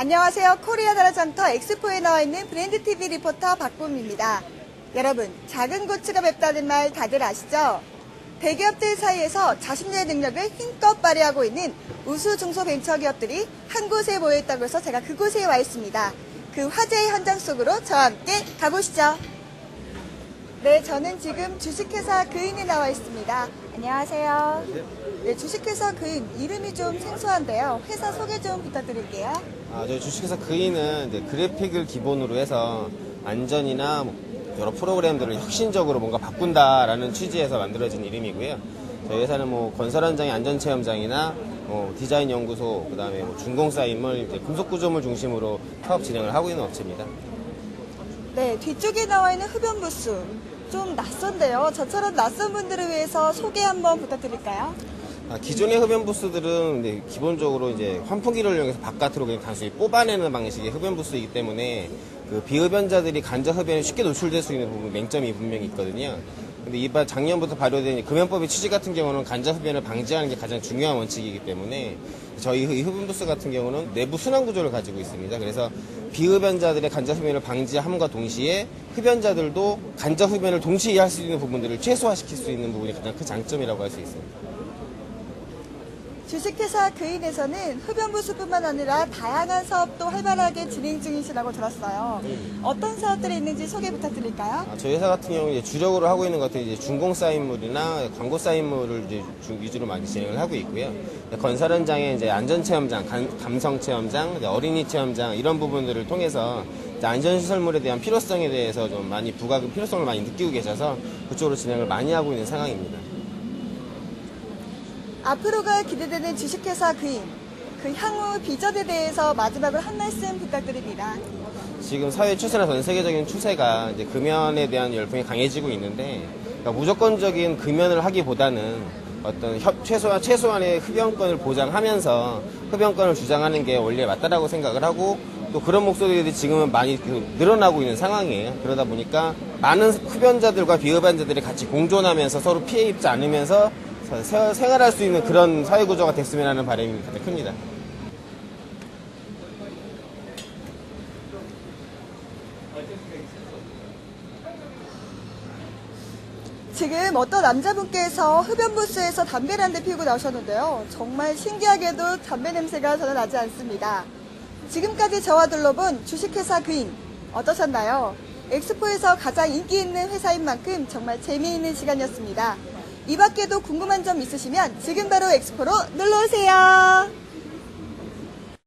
안녕하세요. 코리아 나라 장터 엑스포에 나와 있는 브랜드 TV 리포터 박봄입니다. 여러분, 작은 고추가 맵다는 말 다들 아시죠? 대기업들 사이에서 자신의 능력을 힘껏 발휘하고 있는 우수 중소 벤처 기업들이 한 곳에 모여 있다고 해서 제가 그곳에 와 있습니다. 그 화제의 현장 속으로 저와 함께 가보시죠. 네, 저는 지금 주식회사 그인에 나와 있습니다. 안녕하세요. 네, 주식회사 그인 이름이 좀 생소한데요. 회사 소개 좀 부탁드릴게요. 아, 저희 주식회사 그이는 이제 그래픽을 기본으로 해서 안전이나 뭐 여러 프로그램들을 혁신적으로 뭔가 바꾼다라는 취지에서 만들어진 이름이고요. 저희 회사는 뭐 건설 현장의 안전 체험장이나 뭐 디자인 연구소, 그다음에 뭐 준공사 인물, 금속 구조물 중심으로 사업 진행을 하고 있는 업체입니다. 네, 뒤쪽에 나와 있는 흡연 부스. 좀 낯선데요. 저처럼 낯선 분들을 위해서 소개 한번 부탁드릴까요? 아, 기존의 흡연 부스들은 이제 기본적으로 이제 환풍기를 이용해서 바깥으로 그냥 단순히 뽑아내는 방식의 흡연 부스이기 때문에 그 비흡연자들이 간접 흡연에 쉽게 노출될 수 있는 부분 맹점이 분명히 있거든요. 근데 이번 작년부터 발효된 이 금연법의 취지 같은 경우는 간접 흡연을 방지하는 게 가장 중요한 원칙이기 때문에 저희 이 흡연 부스 같은 경우는 내부 순환 구조를 가지고 있습니다. 그래서 비흡연자들의 간접 흡연을 방지함과 동시에 흡연자들도 간접 흡연을 동시에 할 수 있는 부분들을 최소화시킬 수 있는 부분이 가장 큰 장점이라고 할 수 있습니다. 주식회사 그인에서는 흡연 부스뿐만 아니라 다양한 사업도 활발하게 진행 중이시라고 들었어요. 어떤 사업들이 있는지 소개 부탁드릴까요? 아, 저희 회사 같은 경우는 이제 주력으로 하고 있는 것들이 이제 중공 사인물이나 광고 사인물을 이제 주- 위주로 많이 진행을 하고 있고요. 건설 현장에 이제 안전 체험장, 감- 감성 체험장, 이제 어린이 체험장 이런 부분들을 통해서 이제 안전 시설물에 대한 필요성에 대해서 좀 많이 부가 필요성을 많이 느끼고 계셔서 그쪽으로 진행을 많이 하고 있는 상황입니다. 앞으로가 기대되는 주식회사 그인. 그 향후 비전에 대해서 마지막으로 한 말씀 부탁드립니다. 지금 사회 추세나 전 세계적인 추세가 이제 금연에 대한 열풍이 강해지고 있는데 그러니까 무조건적인 금연을 하기보다는 어떤 협- 최소한 최소한의 흡연권을 보장하면서 흡연권을 주장하는 게 원리에 맞다라고 생각을 하고 또 그런 목소리들이 지금은 많이 그 늘어나고 있는 상황이에요. 그러다 보니까 많은 흡연자들과 비흡연자들이 같이 공존하면서 서로 피해 입지 않으면서 세- 생활할 수 있는 그런 사회 구조가 됐으면 하는 바람이 가장 큽니다. 지금 어떤 남자분께서 흡연 부스에서 담배를 한 대 피우고 나오셨는데요. 정말 신기하게도 담배 냄새가 전혀 나지 않습니다. 지금까지 저와 둘러본 주식회사 그인 어떠셨나요? 엑스포에서 가장 인기 있는 회사인 만큼 정말 재미있는 시간이었습니다. 이 밖에도 궁금한 점 있으시면 지금 바로 엑스포로 놀러오세요.